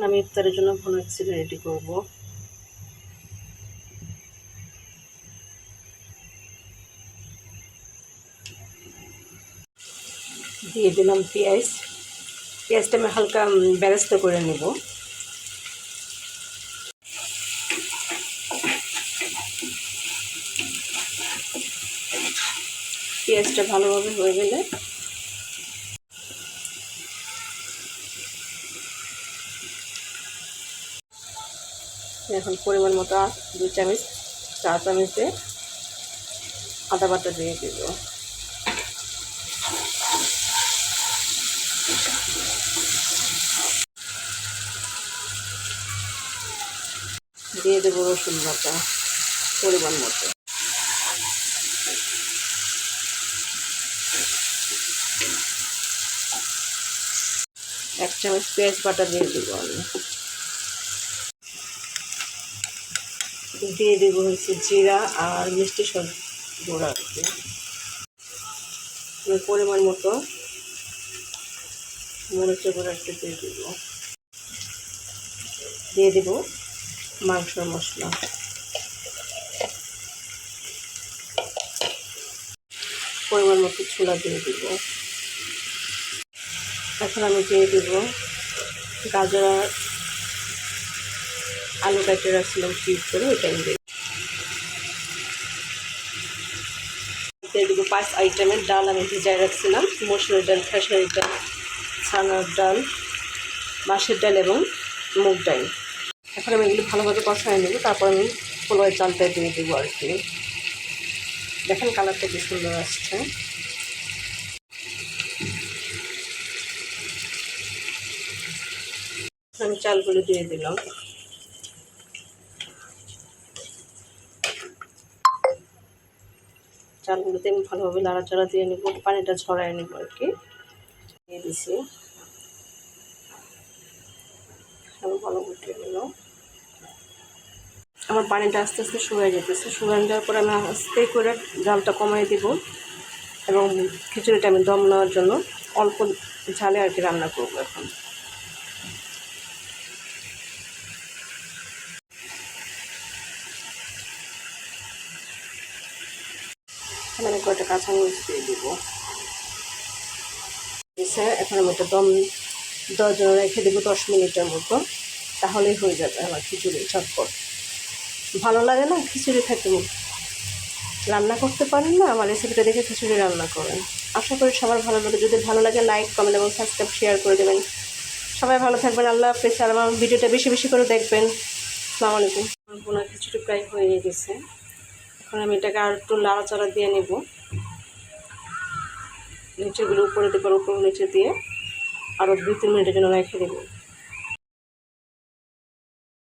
এখন আমি ইফতারের জন্য ভুনা খিচুড়ি রেডি করব। দিয়ে দিলাম পেঁয়াজ। পেঁয়াজটা আমি হালকা ব্যারেস্ত করে নেব। পেঁয়াজটা ভালোভাবে হয়ে গেলে এখন পরিমাণ মতো দুই চামচ চা চামচে আদা বাটা দিয়ে দেব। দিয়ে দেবো রসুন বাটা পরিমাণ মতো। এক চামচ পেঁয়াজ বাটা দিয়ে দেবো আমি। দিয়ে দেবো হচ্ছে জিরা আর মিষ্টি সব গুঁড়া আর পরিমাণ মতো মরিচের গুঁড়া একটু দিয়ে দেবো। দিয়ে দেবো মাংসর মশলা। পরিমাণ মতো ছোলা দিয়ে দেবো। এখন আমি দিয়ে দেবো গাজর আর আলু কাটে রাখছিলাম ফ্রিজ করে, ওইটা দেবো দিয়ে পাঁচ আইটেমের ডাল আমি ভিজায় রাখছিলাম, মসুরের ডাল, খেসারির ডাল, ছানার ডাল, মাছের ডাল এবং মুগ ডাল। এখন আমি এগুলো ভালোভাবে কষায় নেব, তারপর আমি পোলোয় চালটা দিয়ে দেবো আর কি দেখেন কালারটা কি সুন্দর আসছে। আমি চালগুলো দিয়ে দিলাম। চালগুলোতে আমি ভালোভাবে নাড়াচাড়া দিয়ে নেব, পানিটা ঝরাই নেব আর কি। দিয়ে দিছি। ভালো উঠে গেল আমার পানিটা আস্তে আস্তে শুকিয়ে যেতেছে। শুকিয়ে যাওয়ার পরে আমি আস্তে করে জালটা কমাই দিব এবং খিচুড়িটা আমি দম নেওয়ার জন্য অল্প ঝালে আর কি রান্না করব এখন। এখানে আমি কয়েকটা কাঁচামরিচ দিয়ে দিব। এখন আমি দম দশ জন রেখে দেবো দশ মিনিটের মতো। তাহলেই হয়ে যাবে আমার খিচুড়ি চটপট ভালো লাগে না খিচুড়ি খেতে? রান্না করতে পারেন না? আমার রেসিপিটা দেখে খিচুড়ি রান্না করেন। আশা করি সবার ভালো লাগে। যদি ভালো লাগে লাইক কমেন্ট এবং সাবস্ক্রাইব শেয়ার করে দেবেন। সবাই ভালো থাকবেন। আল্লাহ হাফেজ। আর আমার ভিডিওটা বেশি বেশি করে দেখবেন। আসসালামু আমার বোনার খিচুড়ি প্রায় হয়ে গেছে। এখন আমি এটাকে আর একটু লাড়াচাড়া দিয়ে নেব। নিচেগুলো উপরে দেবার উপর নিচে দিয়ে আরও দুই, তিন মিনিটের জন্য রেখে দেবো।